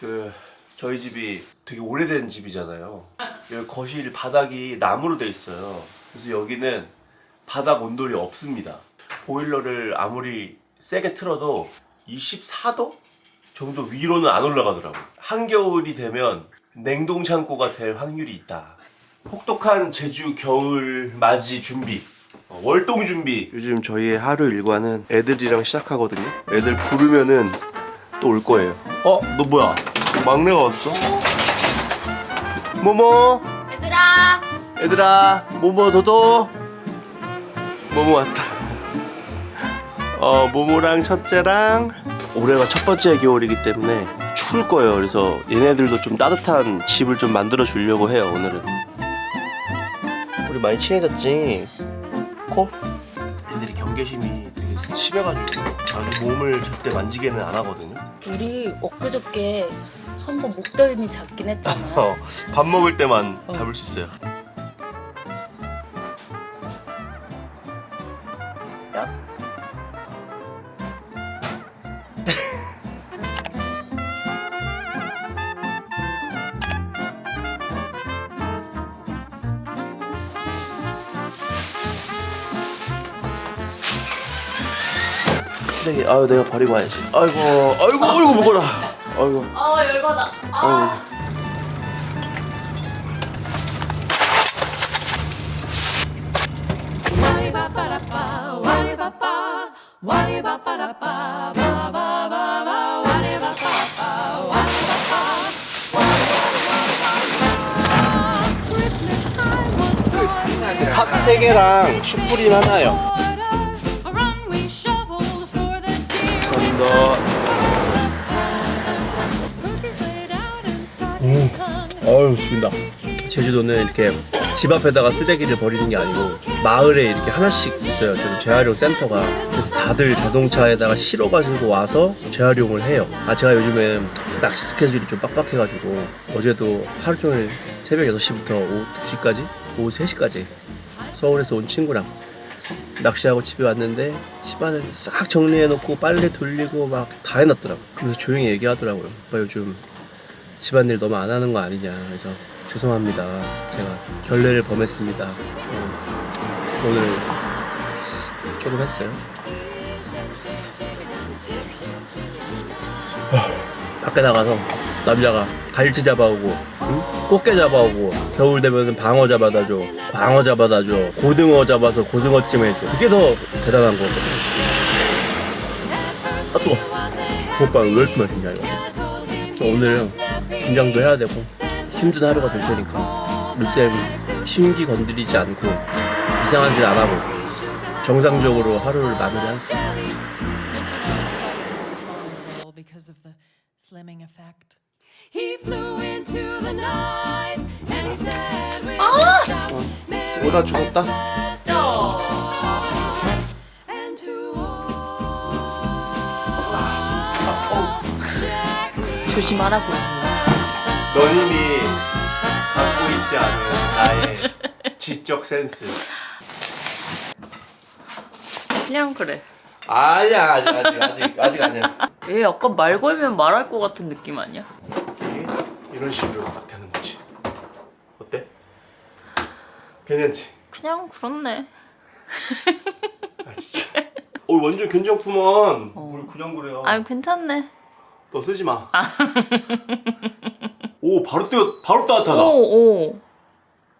그 저희 집이 되게 오래된 집이잖아요. 여기 거실 바닥이 나무로 돼 있어요. 그래서 여기는 바닥 온돌이 없습니다. 보일러를 아무리 세게 틀어도 24도 정도 위로는 안 올라가더라고 요. 한겨울이 되면 냉동 창고가 될 확률이 있다. 혹독한 제주 겨울 맞이 준비. 어, 월동 준비. 요즘 저희의 하루 일과는 애들이랑 시작하거든요. 애들 부르면은 또 올 거예요. 어? 너 뭐야? 막내가 왔어? 모모! 얘들아 얘들아, 모모 도도! 모모 왔다. 어, 모모랑 첫째랑 올해가 첫 번째 겨울이기 때문에 추울 거예요. 그래서 얘네들도 좀 따뜻한 집을 좀 만들어 주려고 해요, 오늘은. 우리 많이 친해졌지? 코? 애들이 경계심이 되게 심해가지고 자기 몸을 절대 만지게는 안 하거든요. 우리 엊그저께 한번 목덜미 잡긴 했잖아 어, 밥 먹을 때만 잡을 수 있어요. 아유 내가 버리고 와야지. 아이고, 아이고, 아이고 무거라. 아이고. 아 열받아 아이고. 팥 3개랑 슈프림 하나요. 감사합니다. 어유 죽인다. 제주도는 이렇게 집 앞에다가 쓰레기를 버리는 게 아니고 마을에 이렇게 하나씩 있어요. 저는 재활용 센터가 그래서 다들 자동차에다가 실어가지고 와서 재활용을 해요. 아 제가 요즘에 낚시 스케줄이 좀 빡빡해가지고 어제도 하루 종일 새벽 6시부터 오후 2시까지 오후 3시까지 서울에서 온 친구랑 낚시하고 집에 왔는데 집안을 싹 정리해놓고 빨래 돌리고 막 다 해놨더라고. 그래서 조용히 얘기하더라고요. 오빠 요즘 집안일 너무 안 하는 거 아니냐. 그래서 죄송합니다. 제가 결례를 범했습니다. 어, 오늘 조금 했어요. 밖에 나가서 남자가 갈치 잡아오고 응? 꽃게 잡아오고 겨울 되면 방어 잡아다 줘 광어 잡아다 줘 고등어 잡아서 고등어찜 해줘. 그게 더 대단한 거거든 아그 오빠는 왜 이렇게 맛있냐 이거. 오늘 긴장도 해야 되고 힘든 하루가 될 테니까. 루쌤 심기 건드리지 않고 이상한 짓 안 하고 정상적으로 하루를 마무리하겠습니다. He flew into the night and said with a shout, Merry 오다 죽었다? And to all. Jack 조심하라고. 너님이 갖고 있지 않은 나의 지적 센스. 그냥 그래. 아니야 아직 아직 아직 아직 아니야. 얘 약간 말 걸면 말할 것 같은 느낌 아니야? 이런 식으로 딱 되는 거지. 어때? 괜찮지? 그냥 그렇네. 아 진짜. 어 완전 괜찮구만. 뭘 그냥 그래요? 아유 괜찮네. 너 쓰지 마. 오 바로 뜨 바로 따뜻하다. 오 오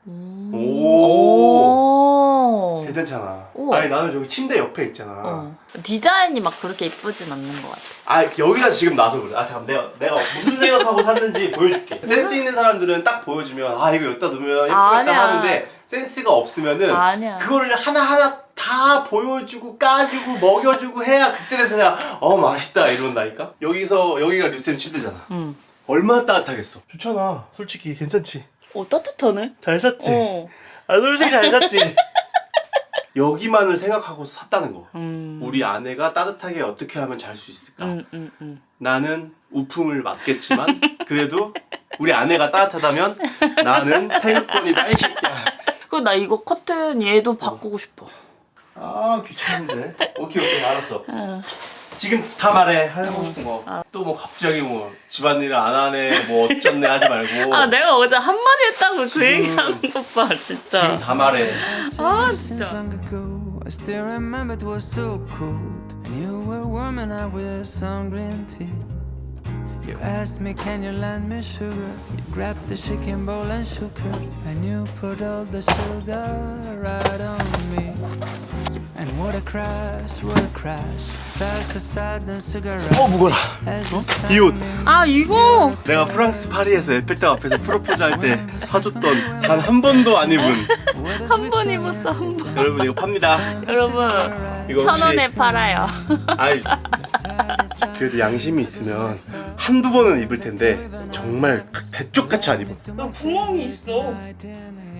오. 오. 괜찮잖아. 오. 아니 나는 저기 침대 옆에 있잖아. 어. 디자인이 막 그렇게 이쁘진 않는 것 같아 아 여기가 지금 나서 그래. 아 잠깐 내가 내가 무슨 생각하고 샀는지 보여줄게. 센스 있는 사람들은 딱 보여주면 아 이거 여기다 놓으면 예쁘겠다 아니야. 하는데 센스가 없으면은 아니야. 그거를 하나 하나 다 보여주고 까주고 먹여주고 해야 그때 돼서 그냥 어 맛있다 이런다니까. 여기서 여기가 류쌤 침대잖아. 응. 얼마나 따뜻하겠어. 좋잖아. 솔직히 괜찮지. 어 따뜻하네 잘 샀지. 어. 아 솔직히 잘 샀지. 여기만을 생각하고 샀다는 거. 음. 우리 아내가 따뜻하게 어떻게 하면 잘 수 있을까? 응, 응, 응. 나는 우풍을 맞겠지만 그래도 우리 아내가 따뜻하다면 나는 태극권이다 이 새끼야. 그나 이거 커튼 얘도 바꾸고 싶어. 아 귀찮은데. 오케이 오케이 알았어. 응. 지금 다 말해 하고 싶은 거. 또 뭐 갑자기 뭐 집안일을 안 하네 뭐 어쩌네 하지 말고. 아 내가 어제 한마디 했다고 그 얘기하는 것봐 지금 진짜 다 말해. 아 Seems 진짜 long ago, I still remember it was so cold. And you were warm and I was some green tea. You asked me, can you lend me sugar? You grabbed the shaking bowl and shook her. And you put all the sugar right on me. And what a crash, what a crash. 어 무거라. As the sun 이 옷. 아 이거 내가 프랑스 파리에서 에펠탑 앞에서 프로포즈 할 때 사줬던 단 한 번도 안 입은 한 번 입었어 한 번. 여러분 이거 팝니다. 여러분 이거 천 혹시 원에 팔아요 아이 그래도 양심이 있으면 한두 번은 입을 텐데 정말 대쪽같이 안 입어. 구멍이 있어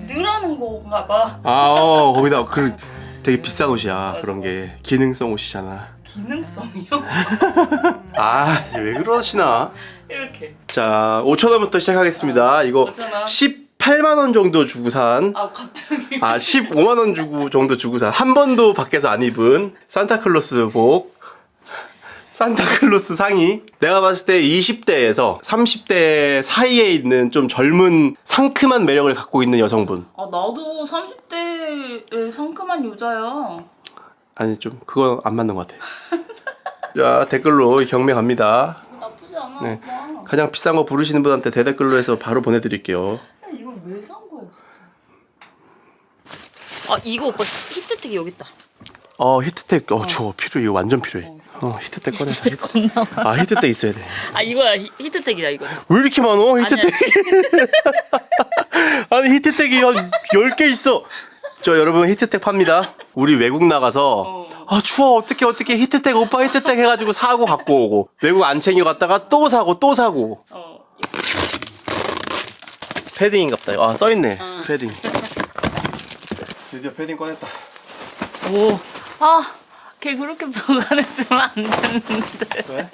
늘하는 건가 봐 아 어, 거기다 그 되게 비싼 옷이야 그런 게 기능성 옷이잖아. 기능성이요? 아 왜 그러시나? 이렇게 자 5천 원부터 시작하겠습니다. 이거 5,000 원? 18만 원 정도 주고 산. 아 갑자기 아 15만 원 주고 정도 주고 산 한 번도 밖에서 안 입은 산타클로스 복 산타클로스 상의 내가 봤을 때 20대에서 30대 사이에 있는 좀 젊은 상큼한 매력을 갖고 있는 여성분 아 나도 30대의 상큼한 여자야 아니 좀 그거 안 맞는 것 같아. 자 댓글로 경매 갑니다. 나쁘지 않아. 네. 오빠 가장 비싼 거 부르시는 분한테 대댓글로 해서 바로 보내드릴게요. 이걸 왜 산 거야 진짜? 아 이거 오빠 히트텍이 여기 있다. 어 히트텍. 어 저거 필요해. 이거 완전 필요해. 어 히트텍 꺼내서 겁나 아. 히트텍 있어야 돼. 아 이거야. 히, 히트텍이다 이거. 왜 이렇게 많어? 히트텍이. 아니 히트텍이 한 10개 있어 저 여러분 히트텍 팝니다. 우리 외국 나가서 아 추워. 어떻게 어떻게 히트텍 오빠 히트텍 해가지고 사고 갖고 오고. 외국 안 챙겨갔다가 또 사고 또 사고. 어. 패딩인갑다. 아 써있네. 패딩. 드디어 패딩 꺼냈다. 오. 아, 걔 그렇게 보관했으면 안 됐는데. 왜?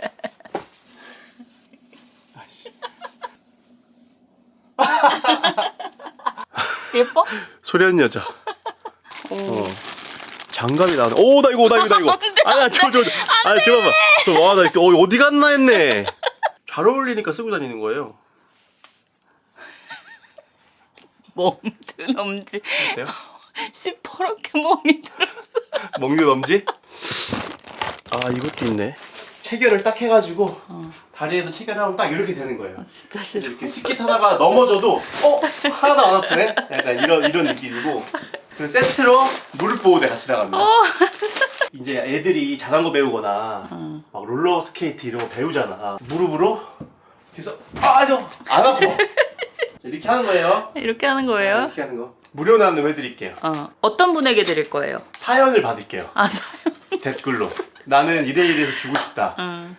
예뻐? 소련 여자. 어. 장갑이 나네 오 나 이거 나 이거 나 이거 안 돼, 아니야 저저 아니 잠깐만 와나 이렇게 어, 어디 갔나 했네 잘 어울리니까 쓰고 다니는 거예요 멍드 넘지. 어때요? 시퍼렇게 멍이 들었어. 먹류 넘지? 아 이것도 있네 체결을 딱 해가지고 다리에도 체결하면 딱 이렇게 되는 거예요 진짜 싫어. 이렇게 스키 타다가 넘어져도 어? 하나도 안 아프네? 약간 이런 이런 느낌이고 그리고 세트로 무릎 보호대 같이 나갑니다. 이제 애들이 자전거 배우거나 막 롤러 스케이트 이런 거 배우잖아. 무릎으로 그래서 아안 아파. 이렇게 하는 거예요. 이렇게 하는 거예요? 이렇게 하는 거. 무료 나눔 해드릴게요. 어. 어떤 분에게 드릴 거예요? 사연을 받을게요. 아, 사연. 댓글로. 나는 이래 이래서 주고 싶다. 응.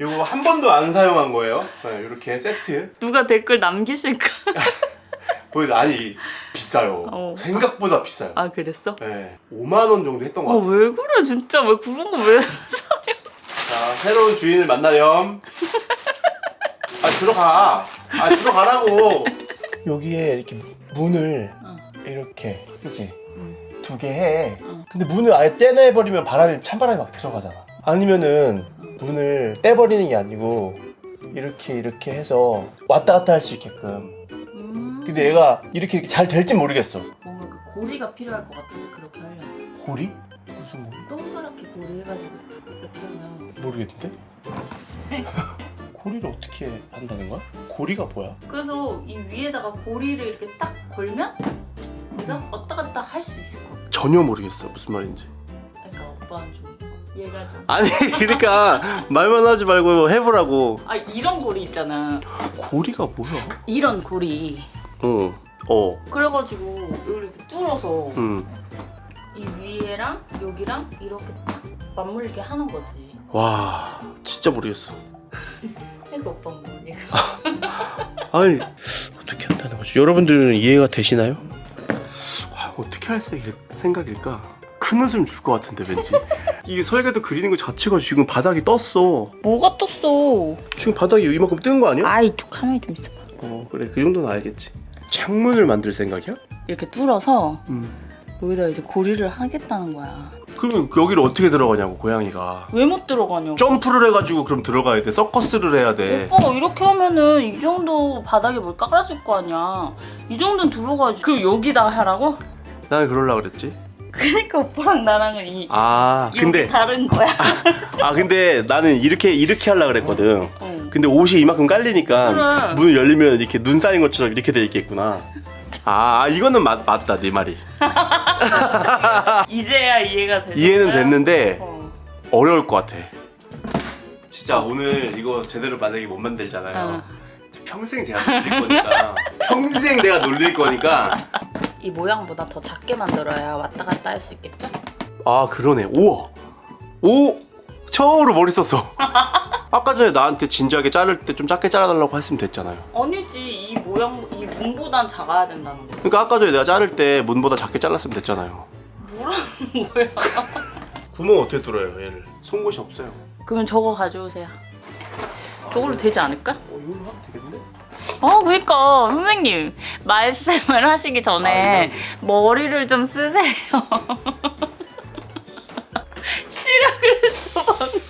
이거 한 번도 안 사용한 거예요. 이렇게 세트. 누가 댓글 남기실까? 보여도 아니 비싸요. 어. 생각보다 비싸요. 아, 그랬어? 네, 5만 원 정도 했던 것 아, 같아요. 왜 그래, 진짜. 왜 그런 거왜 사요? 자 새로운 주인을 만나렴 아 들어가. 아 들어가라고. 여기에 이렇게 문을 이렇게 그치 두 개 해. 근데 문을 아예 떼내버리면 바람이 찬바람이 막 들어가잖아. 아니면은 문을 떼버리는 게 아니고 이렇게 이렇게 해서 왔다 갔다 할 수 있게끔 음. 근데 얘가 이렇게 이렇게 잘 될지 모르겠어 뭔가 그 고리가 필요할 것 같은데, 그렇게 하려면. 고리? 무슨 고리? 동그랗게 고리 해가지고 이렇게 하면. 모르겠는데? 고리를 어떻게 한다는 거야? 고리가 뭐야? 그래서 이 위에다가 고리를 이렇게 딱 걸면 내가 왔다 갔다 할 수 있을 것 같아. 전혀 모르겠어 무슨 말인지 그러니까 오빠는 좀 얘가 좀. 아니 그러니까 말만 하지 말고 해보라고 아 이런 고리 있잖아. 고리가 뭐야? 이런 고리. 응. 어. 그래가지고 이렇게 뚫어서 응. 이 위에랑 여기랑 이렇게 딱 맞물리게 하는 거지. 와 진짜 모르겠어. 그러니까 오빠 뭐니? 아니 어떻게 한다는 거지? 여러분들은 이해가 되시나요? 와, 어떻게 할 생- 생각일까? 큰 웃음 줄 것 같은데 왠지. 이게 설계도 그리는 거 자체가 지금 바닥이 떴어. 뭐가 떴어? 지금 바닥이 이만큼 뜬 거 아니야? 아이 좀 가만히 좀 있어봐. 어 그래 그 정도는 알겠지. 창문을 만들 생각이야? 이렇게 뚫어서 음. 여기다 이제 고리를 하겠다는 거야. 그러면 여기를 어떻게 들어가냐고 고양이가 왜 못 들어가냐고. 점프를 해가지고 그럼 들어가야 돼 서커스를 해야 돼 오빠 이렇게 하면은 이 정도 바닥에 뭘 깔아줄 거 아니야. 이 정도는 들어가지. 그 여기다 하라고? 나는 그럴라 그랬지 그러니까 오빠랑 나랑은 이 아 근데 다른 거야. 아 근데 나는 이렇게 이렇게 하려 그랬거든 응. 근데 옷이 이만큼 깔리니까 그래. 문을 열리면 이렇게 눈 쌓인 것처럼 이렇게 돼 있겠구나 아, 아, 이거는 맞, 맞다 네 말이 이제야 이해가 되는 이해는? 됐는데 어. 어려울 것 같아 진짜 오늘 이거 제대로 만약에 못 만들잖아요 평생 제가 놀릴 거니까 평생 내가 놀릴 거니까 이 모양보다 더 작게 만들어야 왔다 갔다 할 수 있겠죠? 아 그러네 우와 오 처음으로 머리 썼어 아까 전에 나한테 진지하게 자를 때 좀 작게 잘라달라고 했으면 됐잖아요 아니지 이 모양 이 문보단 작아야 된다는 거. 그러니까 아까 전에 내가 자를 때 문보다 작게 잘랐으면 됐잖아요 뭐라는 거야? 구멍 어떻게 뚫어요 얘를 송곳이 없어요 그러면 저거 가져오세요. 저걸로 되지 않을까? 어 이걸로 하면 되겠는데? 어, 그러니까 선생님 말씀을 하시기 전에 아, 머리를 좀 쓰세요. 싫어 그랬어. 방금.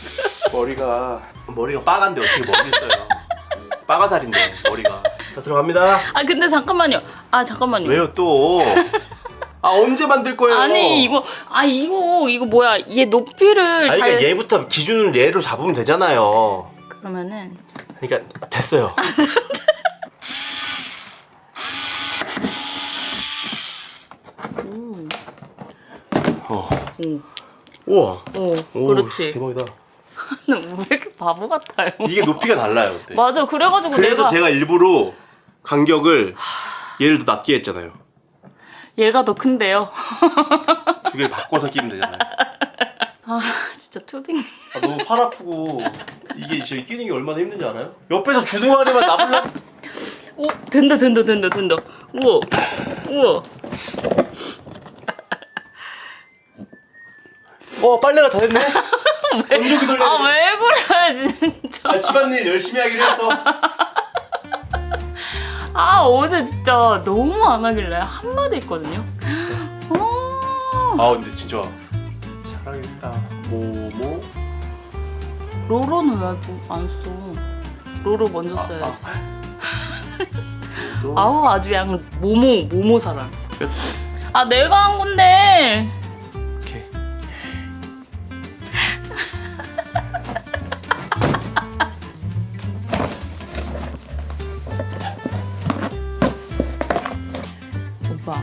머리가 머리가 빠간데 어떻게 머리 써요 빠가살인데 머리가 자 들어갑니다 아 근데 잠깐만요. 아 잠깐만요. 왜요 또? 아 언제 만들 거예요? 아니 이거 아 이거 이거 뭐야? 얘 높이를 아니 잘 그러니까 얘부터 기준을 얘로 잡으면 되잖아요. 그러면은 그러니까 됐어요. 어. 오. 우와. 오, 오, 그렇지. 대박이다. 왜 이렇게 바보 같아요? 이게 높이가 달라요. 그때. 맞아. 그래가지고 그래서 내가 제가 일부러 간격을 얘를 더 낮게 했잖아요. 얘가 더 큰데요. 두 개를 바꿔서 끼면 되잖아요. 아 진짜 초딩. 아, 너무 팔 아프고 이게 저기 끼는 게 얼마나 힘든지 알아요? 옆에서 주둥아리만 나불라. 오 된다 된다 된다 된다. 우와 우와. 어 빨래가 다 됐네. 건조기 돌려. 아 왜 그래 진짜. 아, 집안일 열심히 하기로 했어. 아 어제 진짜 너무 안 하길래 한 마디 했거든요. 어, 아 근데 진짜 잘하겠다. 뭐뭐 로로는 왜 안 써? 로로 먼저 써야지. 아 우 아주 양 모모 모모 사람. 끝. 아 내가 한 건데. 오빠.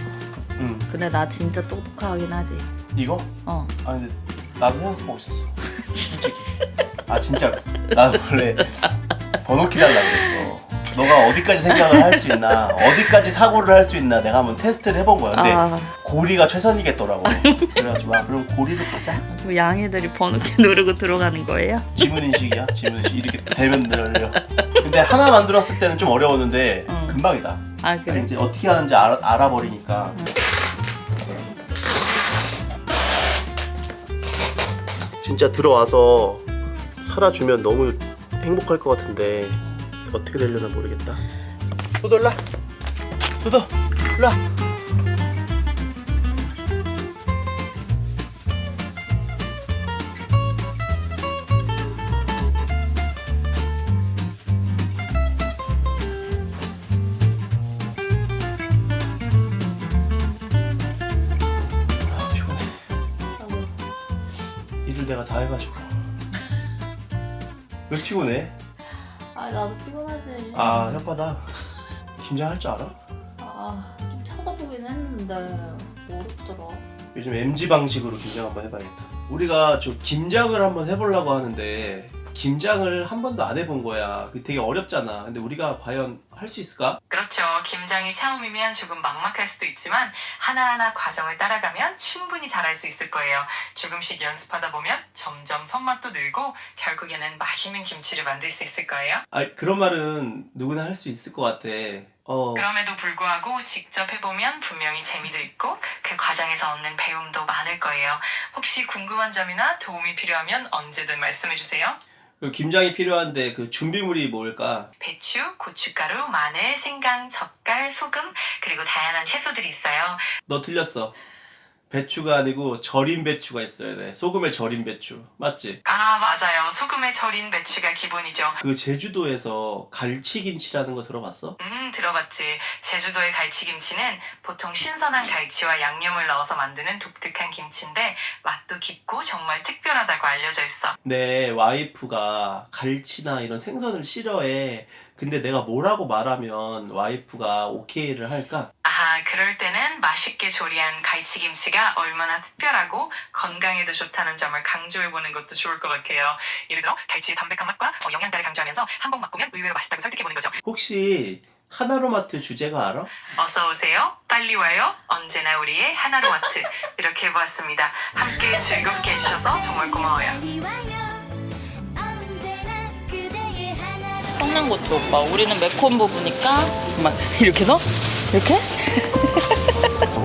응. 근데 나 진짜 똑똑하긴 하지. 이거? 어. 아 근데 나도 생각하고 있었어. 아 진짜 나 원래 번호키 달라 그랬어. 너가 어디까지 생각을 할 수 있나, 어디까지 사고를 할 수 있나 내가 한번 테스트를 해본 거야. 근데 아. 고리가 최선이겠더라고. 그래가지고 아 그럼 고리로 가자. 뭐 양이들이 번호키 누르고 들어가는 거예요? 지문 인식이야. 지문 인식 이렇게 되면 늘려. 근데 하나 만들었을 때는 좀 어려웠는데 응. 금방이다. 아 그래. 이제 어떻게 하는지 알아, 알아버리니까. 진짜 들어와서 살아주면 너무 행복할 것 같은데 어떻게 되려나 모르겠다. 도도 일라. 아 혓바닥 긴장할 줄 알아? 아 좀 찾아보긴 했는데 어렵더라. 요즘 MG 방식으로 김장 한번 해봐야겠다. 우리가 저 김장을 한번 해보려고 하는데 김장을 한 번도 안 해본 거야. 그게 되게 어렵잖아. 근데 우리가 과연 할 수 있을까? 그렇죠. 김장이 처음이면 조금 막막할 수도 있지만 하나하나 과정을 따라가면 충분히 잘할 수 있을 거예요. 조금씩 연습하다 보면 점점 손맛도 늘고 결국에는 맛있는 김치를 만들 수 있을 거예요. 아 그런 말은 누구나 할 수 있을 것 같아. 어. 그럼에도 불구하고 직접 해보면 분명히 재미도 있고 그 과정에서 얻는 배움도 많을 거예요. 혹시 궁금한 점이나 도움이 필요하면 언제든 말씀해주세요. 그 김장이 필요한데 그 준비물이 뭘까? 배추, 고춧가루, 마늘, 생강, 젓갈, 소금 그리고 다양한 채소들이 있어요. 너 틀렸어. 배추가 아니고 절인 배추가 있어야 돼. 소금에 절인 배추. 맞지? 아, 맞아요. 소금에 절인 배추가 기본이죠. 그 제주도에서 갈치김치라는 거 들어봤어? 음, 들어봤지. 제주도의 갈치김치는 보통 신선한 갈치와 양념을 넣어서 만드는 독특한 김치인데 맛도 깊고 정말 특별하다고 알려져 있어. 내 와이프가 갈치나 이런 생선을 싫어해. 근데 내가 뭐라고 말하면 와이프가 오케이를 할까? 아, 그럴 때는 맛있게 조리한 갈치김치가 얼마나 특별하고 건강에도 좋다는 점을 강조해보는 것도 좋을 것 같아요. 예를 들어, 갈치의 담백한 맛과 어, 영양가를 강조하면서 한 번 맛보면 의외로 맛있다고 설득해보는 거죠. 혹시 하나로마트 주제가 알아? 어서 오세요. 빨리 와요. 언제나 우리의 하나로마트. 이렇게 해보았습니다. 함께 즐겁게 해주셔서 정말 고마워요. 청양고추 오빠. 우리는 매콤 부부니까 막 이렇게 넣어? 이렇게?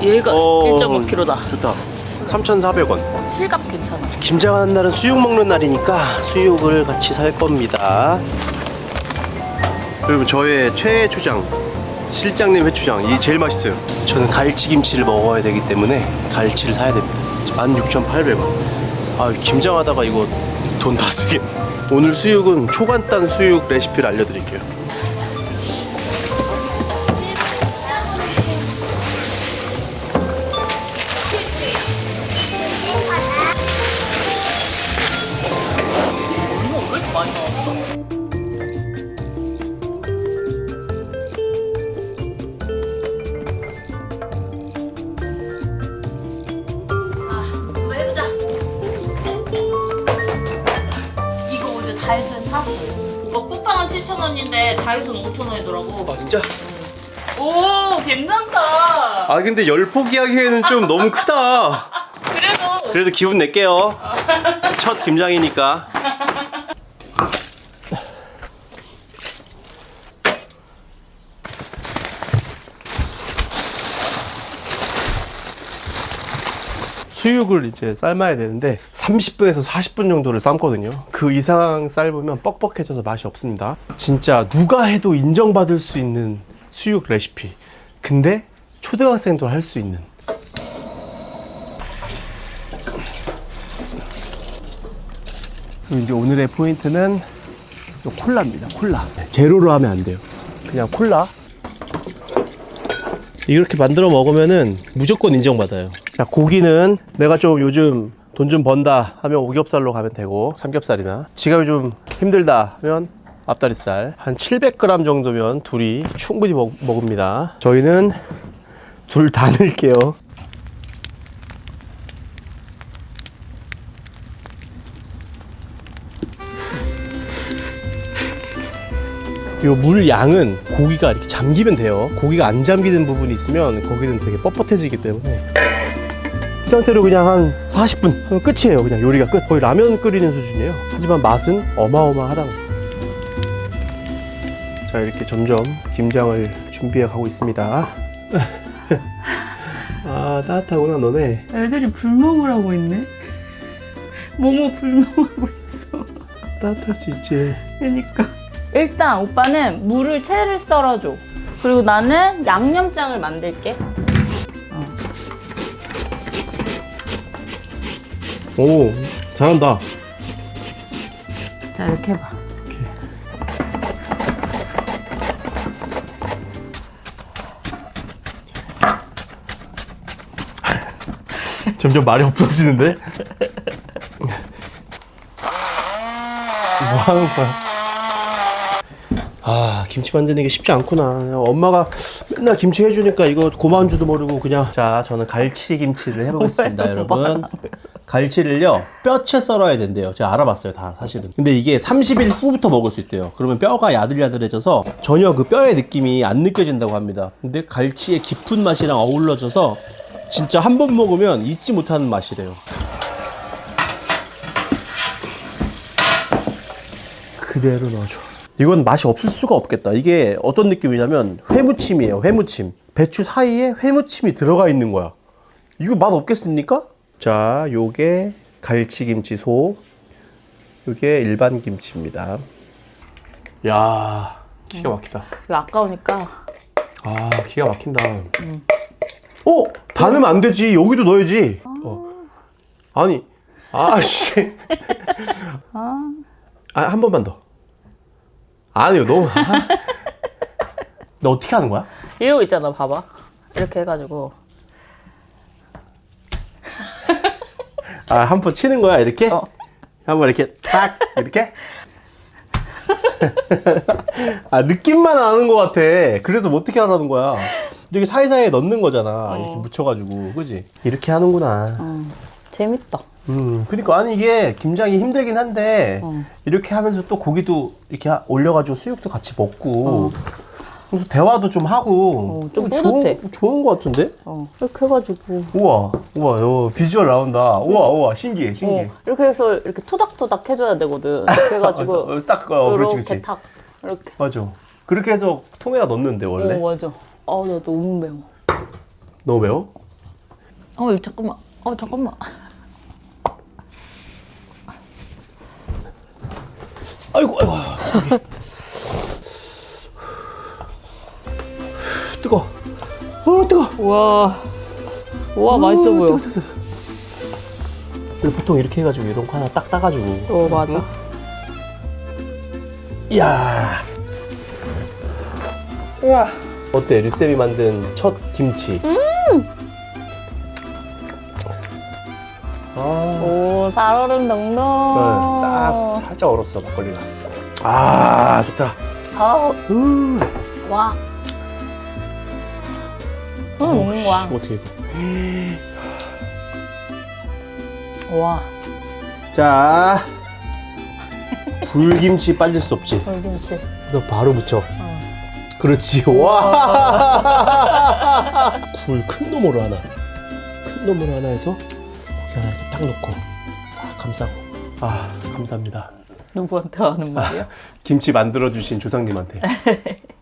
얘가 어. 1.5kg다. 좋다. 3,400원. 칠갑 괜찮아. 김장하는 날은 수육 먹는 날이니까 수육을 같이 살 겁니다. 여러분 저의 최애 초장 실장님 회초장 이게 제일 맛있어요. 저는 갈치김치를 먹어야 되기 때문에 갈치를 사야 됩니다. 16,800원. 아 김장하다가 이거 돈 다 쓰겠네. 오늘 수육은 초간단 수육 레시피를 알려드릴게요. 5,000원이더라고. 아 진짜? 오, 괜찮다. 아 근데 열 포기하기에는 좀 너무 크다. 그래도 그래도 기분 낼게요. 첫 김장이니까. 수육을 이제 삶아야 되는데 30분에서 40분 정도를 삶거든요. 그 이상 삶으면 뻑뻑해져서 맛이 없습니다. 진짜 누가 해도 인정받을 수 있는 수육 레시피. 근데 초등학생도 할 수 있는 그리고 이제 오늘의 포인트는 요 콜라입니다. 콜라. 네, 제로로 하면 안 돼요. 그냥 콜라. 이렇게 만들어 먹으면은 무조건 인정받아요. 자, 고기는 내가 좀 요즘 돈 좀 번다 하면 오겹살로 가면 되고, 삼겹살이나. 지갑이 좀 힘들다 하면 앞다리살. 한 700g 정도면 둘이 충분히 먹, 먹습니다. 저희는 둘 다 넣을게요. 요물 양은 고기가 이렇게 잠기면 돼요. 고기가 안 잠기는 부분이 있으면 거기는 되게 뻣뻣해지기 때문에 이 상태로 그냥 한 40분 하면 끝이에요. 그냥 요리가 끝. 거의 라면 끓이는 수준이에요. 하지만 맛은 어마어마하다고. 자 이렇게 점점 김장을 준비해 가고 있습니다. 아 따뜻하구나 너네. 애들이 불멍을 하고 있네. 모모 불멍하고 있어. 따뜻할 수 있지. 그러니까. 일단 오빠는 물을 채를 썰어줘. 그리고 나는 양념장을 만들게. 오 잘한다. 자 이렇게 해봐. 점점 말이 없어지는데? 뭐 하는 거야? 아 김치 만드는 게 쉽지 않구나 엄마가 맨날 김치 해주니까 이거 고마운 줄도 모르고 그냥 자 저는 갈치 김치를 해보겠습니다 여러분 갈치를요 뼈채 썰어야 된대요 제가 알아봤어요 다 사실은 근데 이게 30일 후부터 먹을 수 있대요 그러면 뼈가 야들야들해져서 전혀 그 뼈의 느낌이 안 느껴진다고 합니다 근데 갈치의 깊은 맛이랑 어우러져서 진짜 한 번 먹으면 잊지 못하는 맛이래요 그대로 넣어줘. 이건 맛이 없을 수가 없겠다. 이게 어떤 느낌이냐면 회무침이에요. 회무침. 배추 사이에 회무침이 들어가 있는 거야. 이거 맛 없겠습니까? 자, 요게 갈치김치 소. 요게 일반 김치입니다. 야, 기가 막히다. 이거 아까우니까 아, 기가 막힌다. 어? 다 넣으면 안 되지. 여기도 넣어야지. 어. 아니, 아씨. 아, 한 번만 더. 아니요, 너무. 아. 너 어떻게 하는 거야? 이러고 있잖아, 봐봐. 이렇게 해가지고. 아, 한 번 치는 거야, 이렇게? 어. 한번 이렇게 탁 이렇게? 아 느낌만 아는 것 같아. 그래서 뭐 어떻게 하라는 거야? 이렇게 사이사이에 넣는 거잖아. 이렇게 묻혀가지고, 그지? 이렇게 하는구나. 재밌다. 음, 그러니까 아니 이게 김장이 힘들긴 한데 이렇게 하면서 또 고기도 이렇게 하- 올려가지고 수육도 같이 먹고. 그래서 대화도 좀 하고 어, 좀 좋은, 뿌듯해. 좋은 것 같은데? 어, 이렇게 해가지고. 우와 우와 요 비주얼 나온다 우와 우와 신기해 신기해 어, 이렇게 해서 이렇게 토닥토닥 해줘야 되거든. 이렇게 해가지고. 딱 어, 그렇지 이렇게 그렇지 탁. 이렇게. 맞아 그렇게 해서 통에다 넣는데 원래 어, 맞아. 아, 나 너무 매워. 너무 매워? 어, 잠깐만. 어, 잠깐만. 아이고 아이고 어 뜨거 우와. 우와, 맛있어 보여. 보통 이렇게 해가지고 이런 거 하나 딱 따가지고 어, 맞아. 이야 우와. 어때 류쌤이 만든 첫 김치 아 오, 살얼음 덩덩. 네, 딱 살짝 얼었어 막걸리가 아 좋다 아우, 음. 와. 응, 먹는 거야. 어떻게 이거 와. 자. 불김치 빠질 수 없지. 돌김치. 그래서 바로 묻혀 그렇지. 와 굴 큰 놈으로 하나. 큰 놈으로 하나 해서 거기 하나 이렇게 딱 넣고. 아 감싸고. 아 감사합니다. 누구한테 하는 말이야? 김치 만들어 주신 조상님한테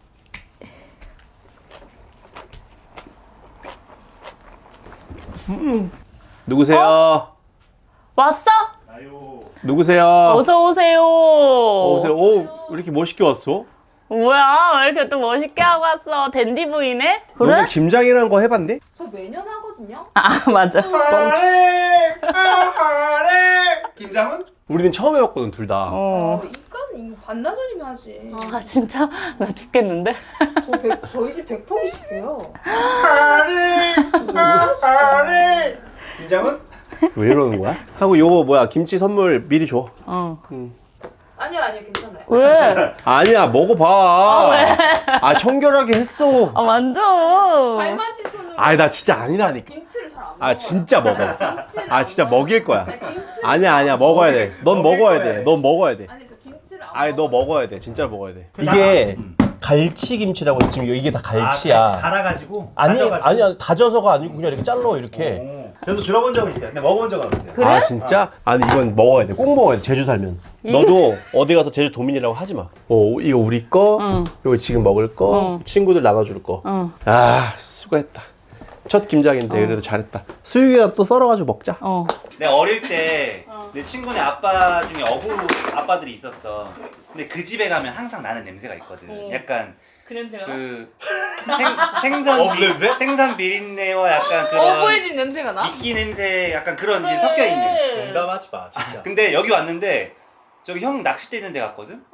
누구세요? 왔어? 누구세요? 어서 오세요. 어, 오세요. 오, 왜 이렇게 멋있게 왔어? 뭐야? 왜 이렇게 또 멋있게 하고 왔어? 댄디 보이네? 그래? 너도 김장이라는 거 해봤니? 저 매년 하거든요. 아 맞아. 김장은? 우리는 처음 해봤거든 둘 다. 어. 어, 반나절이면 하지. 아 진짜 나 죽겠는데. 저 백, 저희 집 백폭이시대요. 김장은? 왜 이러는 거야? 하고 요거 뭐야 김치 선물 미리 줘. 어. 아니요, 아니요, 괜찮아요. 왜? 아니야 먹어봐. 아 청결하게 했어. 아 완전. 발만지 손으로 아니 나 진짜 아니라니까. 김치를 잘 안 먹어요. 아 진짜 먹어. 김치를 아안 진짜 먹어요. 먹일 거야. 아니, 김치를 아니야 아니야 먹어야 돼. 넌 먹어야 돼. 넌 먹어야 돼. 아니, 아니 너. 먹어야 돼. 진짜 먹어야 돼. 이게 갈치 김치라고 지금 이게 다 갈치야. 갈아가지고 아니 다져가지고. 아니야 다져서가 아니고 그냥 이렇게 잘라 이렇게. 오. 저도 들어본 적은 있어요. 근데 먹어본 적은 없어요. 그래? 아 진짜? 아니 이건 먹어야 돼. 꼭 먹어야 돼. 제주 살면. 너도 어디 가서 제주 도민이라고 하지 마. 어 이거 우리 거, 응. 이거 지금 먹을 거, 응. 친구들 나눠줄 거. 응. 아 수고했다. 첫 김장인데 그래도 잘했다. 수육이랑 또 썰어가지고 먹자. 어. 내 어릴 때 내 친구네 아빠 중에 어부 아빠들이 있었어. 근데 그 집에 가면 항상 나는 냄새가 있거든. 어. 약간 그 냄새가. 그 생, 생선 비, 생선 비린내와 약간 그런 어부의 집 냄새가 나? 미끼 냄새 약간 그런 게 섞여 있는. 농담하지 마 진짜. 근데 여기 왔는데 저기 형 낚싯대 있는 데 갔거든.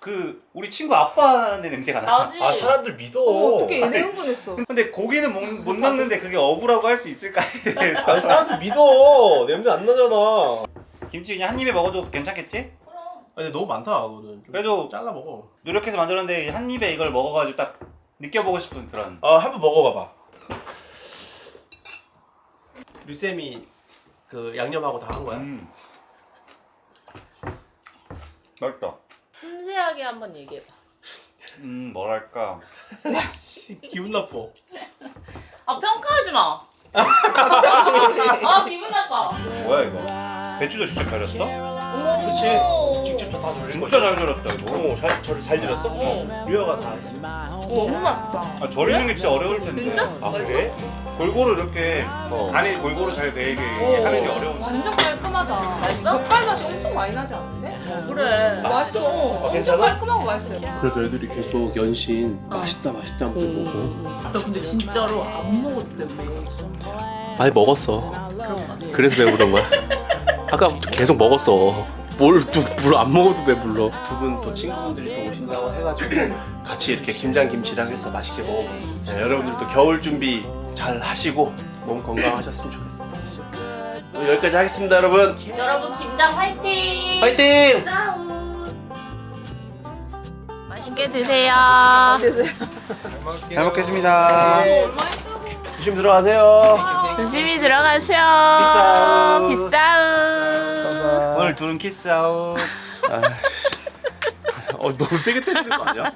그 우리 친구 아빠네 냄새가 나. 나지. 아 사람들 믿어. 어, 어떻게 얘네 흥분했어? 근데 고기는 못, 못 넣는데 그게 어부라고 할 수 있을까? 아 해서 사람들 믿어. 냄새 안 나잖아. 김치 그냥 한 입에 먹어도 괜찮겠지? 아니 너무 많다 그거는. 좀 그래도 잘라 먹어. 노력해서 만들었는데 한 입에 이걸 먹어가지고 딱 느껴보고 싶은 그런 아 한번 먹어봐봐. 류쌤이 그 양념하고 다 한 거야? 음. 맛있다 섬세하게 한번 얘기해봐. 음 뭐랄까 기분 나빠. 아 평가하지 마. 아 기분 나빠. 뭐야 이거 배추도 직접 절였어? 그렇지. 직접 다다 돌린 진짜 잘 절였다 이거. 어, 잘, 저를 잘 들었어? 어. 류아가 다 했어. 너무 맛있다. 아, 절이는 게 진짜 어려울 텐데. 진짜? 아, 그래? 골고루 이렇게 어. 간이 골고루 잘 배게 오. 하는 게 어려운. 완전 깔끔하다. 맛있어? 젓갈 맛이 엄청 많이 나지 않는데? 그래. 맛있어. 어, 엄청 괜찮아? 깔끔하고 맛있어요. 그래도 애들이 계속 연신 맛있다 맛있다 하면서 보고 나 근데 진짜로 안 먹어도 배불러. 아니 먹었어. 그래서 배부른 거야 아까 계속 먹었어 뭘또물안 먹어도 배불러 두 분 또 친구분들이 또 오신다고 해가지고 같이 이렇게 김장 김치랑 해서 맛있게 먹어보겠습니다 네, 여러분들도 겨울 준비 잘 하시고 몸 건강하셨으면 좋겠습니다 오늘 여기까지 하겠습니다 여러분 여러분 김장 화이팅! 화이팅! 싸우! 맛있게 드세요. 잘 먹겠습니다. 조심 들어가세요 조심히 들어가셔. 비싸우. 비싸우. 오늘 둘은 키스아웃. 어 너무 세게 때리는 거 아니야?